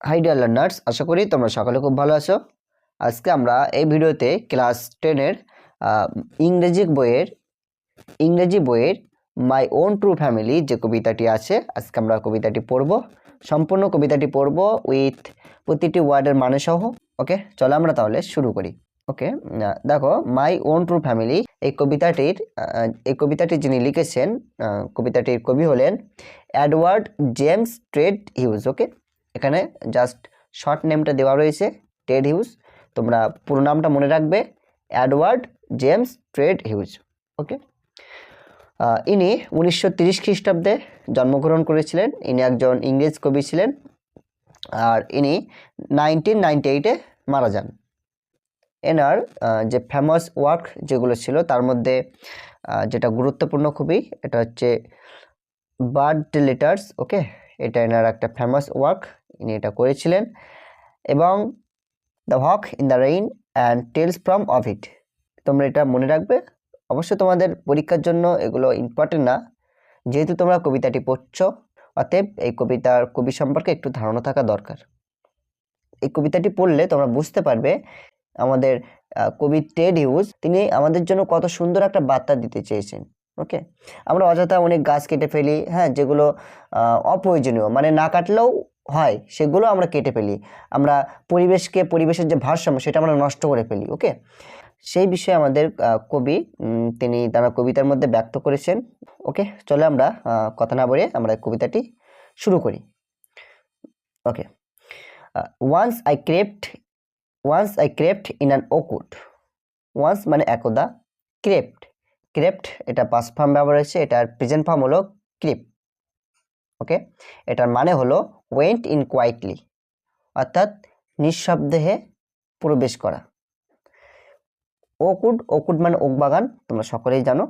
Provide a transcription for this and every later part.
High dear learners আশা করি তোমরা সকলে খুব ভালো আছো। আজকে আমরা এই ভিডিওতে ক্লাস টেনের ইংরেজি বইয়ের ইংরেজি বইয়ের মাই ওন ট্রু ফ্যামিলি যে কবিতাটি আছে, আজকে আমরা কবিতাটি পড়ব। সম্পূর্ণ কবিতাটি পড়ব উইথ প্রতিটি ওয়ার্ডের মানে সহ ওকে চলো আমরা তাহলে শুরু করি ওকে দেখো মাই ওন ট্রু ফ্যামিলি এই কবিতাটির এই কবিতাটি যিনি লিখেছেন কবিতাটির কবি হলেন অ্যাডওয়ার্ড জেমস ট্রেড হিউজ ওকে এখানে জাস্ট শর্ট নেমটা দেওয়া রয়েছে টেড হিউজ তোমরা পুরো নামটা মনে রাখবে অ্যাডওয়ার্ড জেমস ট্রেড হিউজ ওকে ইনি উনিশশো তিরিশ খ্রিস্টাব্দে জন্মগ্রহণ করেছিলেন। ইনি একজন ইংরেজ কবি ছিলেন আর ইনি নাইনটিন নাইনটি এইটে মারা যান। এনার যে ফেমাস ওয়ার্ক যেগুলো ছিল, তার মধ্যে যেটা গুরুত্বপূর্ণ খুবই, এটা হচ্ছে বার্ড লেটার্স ওকে এটা এনার একটা ফেমাস ওয়ার্ক ইনি এটা করেছিলেন। এবং the hawk in the rain and tales from Ovid তোমরা এটা মনে রাখবে? অবশ্যই তোমাদের পরীক্ষার জন্য এগুলো ইম্পর্টেন্ট না। যেহেতু তোমরা কবিতাটি পড়ছো, অতএব এই কবিতার কবি সম্পর্কে একটু ধারণা থাকা দরকার। এই কবিতাটি পড়লে তোমরা বুঝতে পারবে, আমাদের কবি টেড হিউজ, তিনি আমাদের জন্য কত সুন্দর একটা বার্তা দিতে চেয়েছেন। ওকে? আমরা অযথা অনেক গাছ কেটে ফেলি হ্যাঁ যেগুলো অপ্রয়োজনীয়। মানে না কাটলেও হয়, সেগুলো আমরা কেটে ফেলি। আমরা পরিবেশকে, পরিবেশের যে ভারসাম্য, সেটা আমরা নষ্ট করে ফেলি, ওকে? সেই বিষয়ে আমাদের কবি তিনি তার কবিতার মধ্যে ব্যক্ত করেছেন, ওকে? চলে আমরা কথা না বলে আমরা কবিতাটি শুরু করি। Okay. Once I crept once I crept in an oakwood once মানে একদা ক্রেপ্ট ক্রেপ্ট এটা পাস ফর্ম ব্যবহার হয়েছে, এটার প্রেজেন্ট ফর্ম হলো ক্রিপ ওকে? এটার মানে হলো ওয়েন্ট ইন কোয়াইটলি অর্থাৎ নিঃশব্দে প্রবেশ করা। ওকুড ওকুড মানে ওক বাগান তোমরা সকলেই জানো।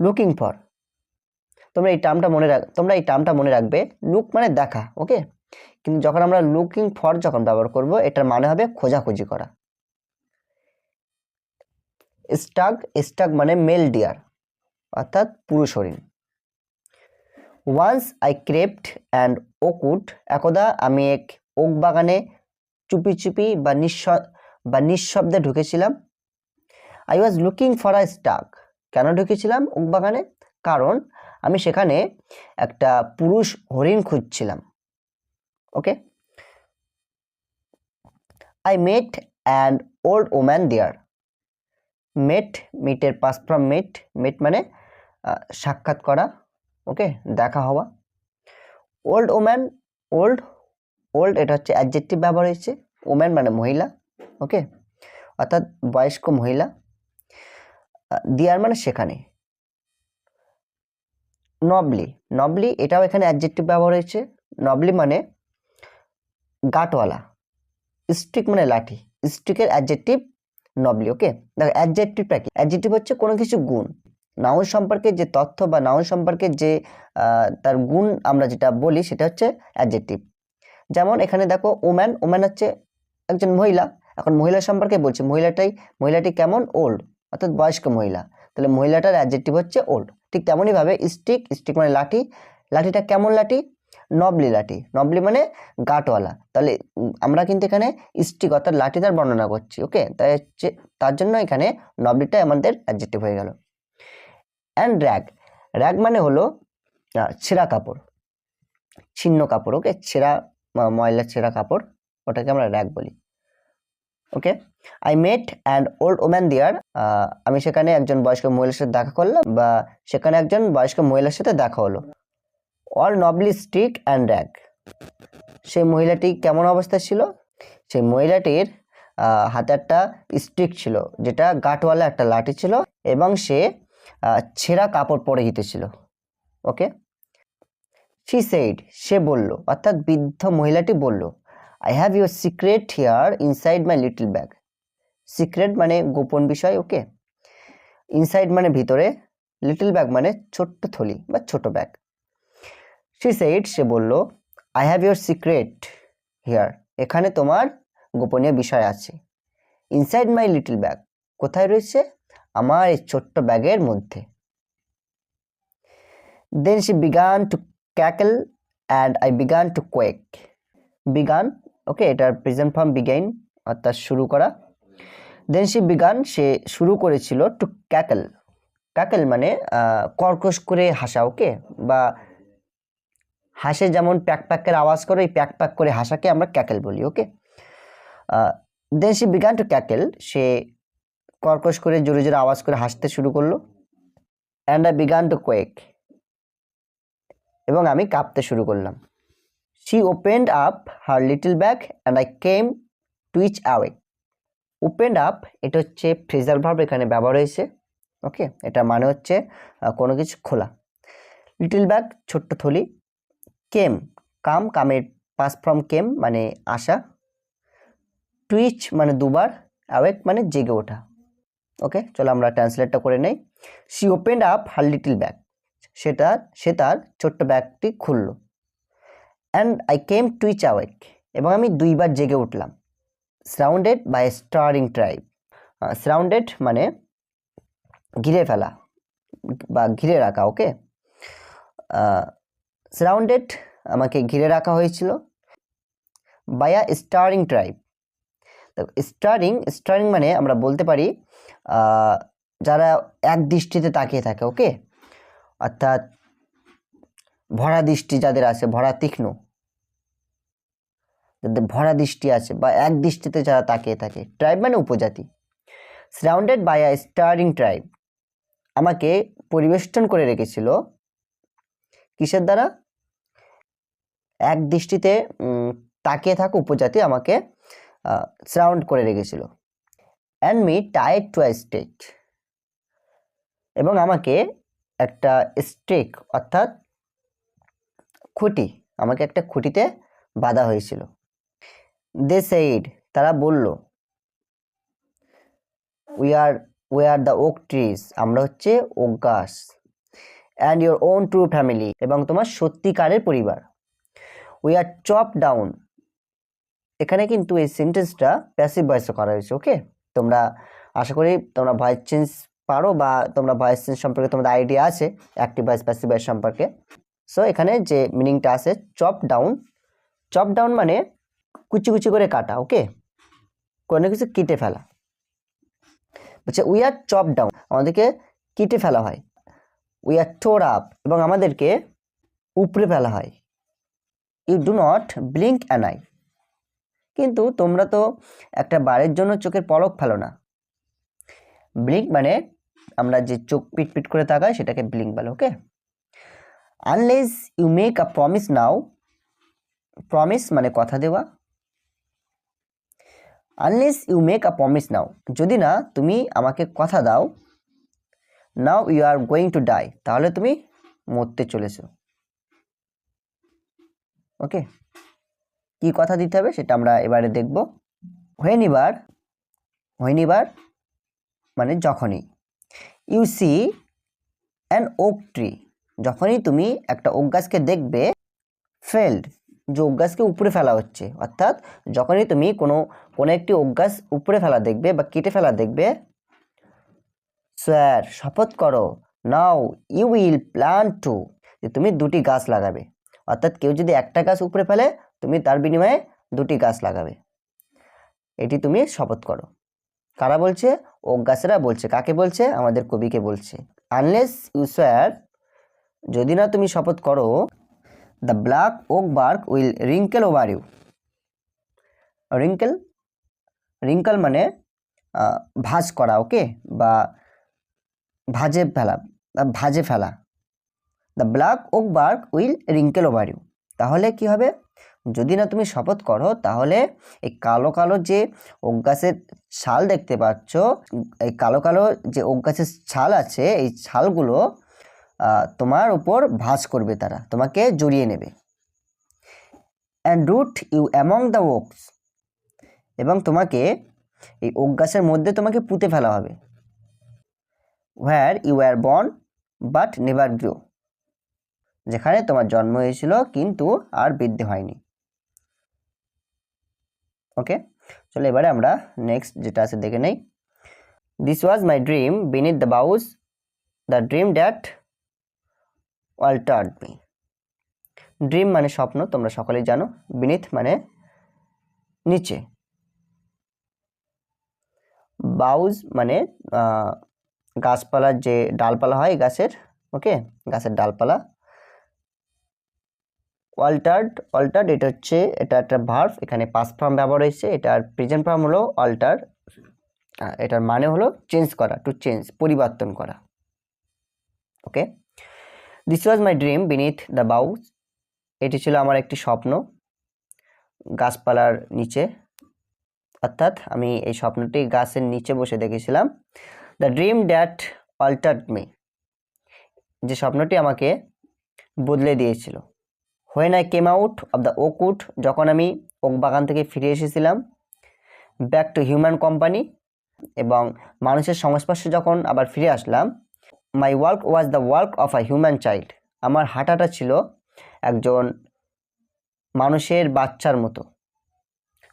লুকিং ফর তোমরা এই টার্মটা মনে রাখ, তোমরা এই টার্মটা মনে রাখবে লুক মানে দেখা ওকে কিন্তু যখন আমরা লুকিং ফর যখন ব্যবহার করব, এটার মানে হবে খোঁজাখুঁজি করা। স্টাগ স্টাগ মানে মেল ডিয়ার অর্থাৎ পুরুষ হরিণ। Once I crept and oak wood একদা আমি এক ওক বাগানে চুপি চুপি বা নিঃস বা নিঃশব্দে ঢুকেছিলাম। I was looking for a stag কেন ঢুকেছিলাম ওক বাগানে? কারণ আমি সেখানে একটা পুরুষ হরিণ খুঁজছিলাম। Okay? I met and old woman there met মিটের past from met met মানে সাক্ষাৎ করা। ওকে, দেখা হওয়া। ওল্ড ওম্যান ওল্ড ওল্ড এটা হচ্ছে অ্যাডজেক্টিভ ব্যবহার হয়েছে। ওম্যান মানে মহিলা, ওকে? অর্থাৎ বয়স্ক মহিলা। দিয়ার মানে সেখানে। নবলি নবলি এটাও এখানে অ্যাডজেক্টিভ ব্যবহার হয়েছে। নবলি মানে গাটওয়ালা। স্টিক মানে লাঠি। স্টিকের অ্যাডজেক্টিভ নবলি ওকে? দেখো অ্যাডজেক্টিভটা কি? অ্যাডজেক্টিভ হচ্ছে কোনো কিছু গুণ। নাউন সম্পর্কে যে তথ্য বা নাউন সম্পর্কে যে তার গুণ আমরা যেটা বলি সেটা হচ্ছে অ্যাডজেক্টিভ যেমন এখানে দেখো ওম্যান ওম্যান হচ্ছে একজন মহিলা। এখন মহিলা সম্পর্কে বলছি, মহিলাটাই, মহিলাটি কেমন? ওল্ড অর্থাৎ বয়স্ক মহিলা। তাহলে মহিলাটার অ্যাডজেক্টিভ হচ্ছে ওল্ড ঠিক তেমনইভাবে স্টিক স্টিক মানে লাঠি। লাঠিটা কেমন লাঠি? নবলি লাঠি। নবলি মানে গাটওয়ালা। তাহলে আমরা কিন্তু এখানে স্টিক অর্থাৎ লাঠিটার বর্ণনা করছি ওকে তাই হচ্ছে, তার জন্য এখানে নবলিটা আমাদের অ্যাডজেক্টিভ হয়ে গেল। অ্যান্ড র্যাগ র্যাগ মানে হলো ছেঁড়া কাপড়। ছিন্ন কাপড় ওকে ছেঁড়া ময়লা ছেঁড়া কাপড়, ওটাকে আমরা র্যাগ বলি। Okay I met and old woman there আমি সেখানে একজন বয়স্ক মহিলার সাথে দেখা করলাম বা সেখানে একজন বয়স্ক মহিলার সাথে দেখা হলো। All knobbly stick and rag সেই মহিলাটি কেমন অবস্থায় ছিল? সেই মহিলাটির হাতে একটা স্টিক ছিল, যেটা গাঁটওয়ালা একটা লাঠি ছিল এবং সে ছেঁড়া কাপড় পরে ছিল। ওকে সি সেইড সে বলল, অর্থাৎ বৃদ্ধ মহিলাটি বলল I have your secret here inside my little bag secret মানে গোপন বিষয় ওকে ইনসাইড মানে ভিতরে লিটল ব্যাগ মানে ছোট্ট থলি বা ছোট ব্যাগ সি সেইড সে বলল I have your secret here এখানে তোমার গোপনীয় বিষয় আছে। ইনসাইড মাই লিটল ব্যাগ কোথায় রয়েছে? আমার এই ছোট্ট ব্যাগের মধ্যে। Then she began to cackle and I began to quake began okay এটার প্রেজেন্ট ফর্ম বিগাইন অর্থাৎ শুরু করা। দেন সে বিগান সে শুরু করেছিল টু ক্যাকেল ক্যাকেল মানে কর্কশ করে হাসা ওকে বা হাসে যেমন প্যাক প্যাকের আওয়াজ করে এই প্যাক প্যাক করে হাসাকে আমরা ক্যাকেল বলি okay then she began to cackle সে কর্কশ করে জোরে জোরে আওয়াজ করে হাসতে শুরু করল। And I began to quake এবং আমি কাঁপতে শুরু করলাম। She opened up her little bag and I came twitch away opened up এটা হচ্ছে ফ্রেজার ভার্ব এখানে ব্যবহার হয়েছে। ওকে এটা মানে হচ্ছে কোনো কিছু খোলা। লিটল ব্যাগ ছোট্ট থলি। কেম কাম, কামের পাস ফ্রম কেম মানে আসা। টুইচ মানে দুবার অ্যাওয়েক মানে জেগে ওঠা। ওকে চলো আমরা ট্রান্সলেটটা করে নেই। She opened up her little bag সেটা, সে তার ছোট্ট ব্যাগটি খুলল। And I came twice awake এবং আমি দুইবার জেগে উঠলাম। Surrounded by staring tribe surrounded মানে ঘিরে ফেলা, বা ঘিরে রাখা ওকে সারাউন্ডেড আমাকে ঘিরে রাখা হয়েছিল বায়া স্টারিং ট্রাইব স্টারিং স্টারিং মানে আমরা বলতে পারি যারা এক দৃষ্টিতে তাকিয়ে থাকে ওকে অর্থাৎ ভরা দৃষ্টি যাদের আছে, ভরা তীক্ষ্ণ, যাদের ভরা দৃষ্টি আছে বা এক দৃষ্টিতে যারা তাকিয়ে থাকে ট্রাইব মানে উপজাতি surrounded by a staring tribe আমাকে পরিবেষ্টন করে রেখেছিল কিসের দ্বারা? এক দৃষ্টিতে তাকিয়ে থাকা উপজাতি আমাকে সারাউন্ড করে রেখেছিল। And me tied to a stake এবং আমাকে একটা স্টেক অর্থাৎ খুঁটি, আমাকে একটা খুঁটিতে বাঁধা হয়েছিল। দে সেইড তারা বলল we are we are the oak trees আমরা হচ্ছে ওক গাছ। And your own true family এবং তোমার সত্যিকারের পরিবার। উই আর চপ ডাউন এখানে কিন্তু এই সেন্টেন্সটা প্যাসিভ ভয়েসে করা হয়েছে ওকে তোমরা আশা করি তোমরা ভয়েস চেঞ্জ পারো বা তোমরা ভয়েস চেঞ্জ সম্পর্কে তোমাদের আইডিয়া আছে অ্যাক্টিভ ভয়েস প্যাসিভ ভয়েস সম্পর্কে। সো এখানে যে মিনিংটা আছে চপ ডাউন চপ ডাউন মানে কুচি কুচি করে কাটা ওকে কোনো কিছু কেটে ফেলা। বলছে উই আর চপ ডাউন আমাদেরকে কেটে ফেলা হয়। উই আর টোর আপ এবং আমাদেরকে উপড়ে ফেলা হয়। You do not blink an eye কিন্তু তোমরা তো একটা বারের জন্য চোখের পলক ফেলো না। ব্লিঙ্ক মানে আমরা যে চোখ পিট পিট করে তাকাই সেটাকে ব্লিঙ্ক বলে okay unless you make a promise now promise মানে কথা দেওয়া। Unless you make a promise now যদি না, তুমি আমাকে কথা দাও now you are going to die তাহলে তুমি মরতে চলেছো। ওকে কি কথা দিতে হবে সেটা আমরা এবারে দেখব। হোয়েন এবার হোয়েন এবার মানে যখনই। You see an oak tree যখনই তুমি একটা ওক গাছকে দেখবে ফেল্ড যে ওক গাছকে উপরে ফেলা হচ্ছে, অর্থাৎ যখনই তুমি কোনো কোনো একটি ওক গাছ উপরে ফেলা দেখবে বা কেটে ফেলা দেখবে স্যার শপথ করো now you will plan to যে তুমি দুটি গাছ লাগাবে। অর্থাৎ কেউ যদি একটা গাছ উপরে ফেলে তুমি তার বিনিময়ে দুটি গাছ লাগাবে। এটি তুমি শপথ করো। কারা বলছে? গাছেরা বলছে। কাকে বলছে? আমাদের কবিকে বলছে। আনলেস ইউ স্যার যদি না তুমি শপথ করো the black oak bark will wrinkle over you wrinkle wrinkle মানে ভাঁজ করা ওকে বা ভাজে ফেলা ভাজে ফেলা। The black oak bark will wrinkle over you তাহলে কি হবে? যদি না তুমি শপথ করো, তাহলে এই কালো কালো যে ওক গাছের ছাল দেখতে পাচ্ছ, এই কালো কালো যে ওক গাছের ছাল আছে, এই ছালগুলো তোমার উপর ভাঁজ করবে তারা, তোমাকে জড়িয়ে নেবে। And root you among the oaks এবং তোমাকে এই ওক গাছের মধ্যে তোমাকে পুঁতে ফেলা হবে। Where you are born but never grow যেখানে তোমার জন্ম হয়েছিল, কিন্তু আর বৃদ্ধি হয়নি। ওকে চলো এবারে আমরা নেক্সট যেটা আছে দেখে নেই। This was my dream beneath the boughs the dream that altered me dream মানে স্বপ্ন, তোমরা সকলেই জানো। বিনিথ মানে নিচে। বাউজ মানে গাছপালার যে ডালপালা হয় গাছের ওকে গাছের ডালপালা। অল্টার্ড অল্টার্ড এটা হচ্ছে, এটা একটা ভার্ভ এখানে পাস ফর্ম ব্যবহার হয়েছে, এটার প্রেজেন্ট ফর্ম হলো অল্টার এটার মানে হলো চেঞ্জ করা টু চেঞ্জ পরিবর্তন করা okay this was my dream beneath the boughs এটি ছিল আমার একটি স্বপ্ন, গাছপালার নিচে, অর্থাৎ আমি এই স্বপ্নটি গাছের নিচে বসে দেখেছিলাম the dream that altered me যে স্বপ্নটি আমাকে বদলে দিয়েছিল। When I came out of the oakwood যখন আমি ওক বাগান থেকে ফিরে এসেছিলাম ব্যাক টু হিউম্যান কোম্পানি এবং মানুষের সংস্পর্শে যখন আবার ফিরে আসলাম my walk was the walk of a human child আমার হাঁটাটা ছিল একজন মানুষের বাচ্চার মতো।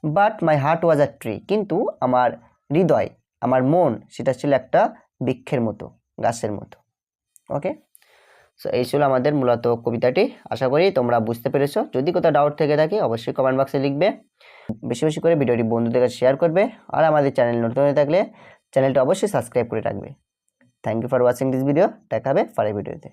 But my heart was a tree কিন্তু আমার হৃদয়, আমার মন, সেটা ছিল একটা বৃক্ষের মতো, গাছের মতো। ওকে সো এই ছিল আমাদের মূলত কবিতাটি। আশা করি তোমরা বুঝতে পেরেছ। যদি কোথাও ডাউট থেকে থাকে, অবশ্যই কমেন্ট বক্সে লিখবে। বেশি বেশি করে ভিডিওটি বন্ধুদের কাছে শেয়ার করবে। আর আমাদের চ্যানেল নতুন হয়ে থাকলে চ্যানেলটা অবশ্যই সাবস্ক্রাইব করে রাখবে। Thank you for watching this video দেখাবে পরের ভিডিওতে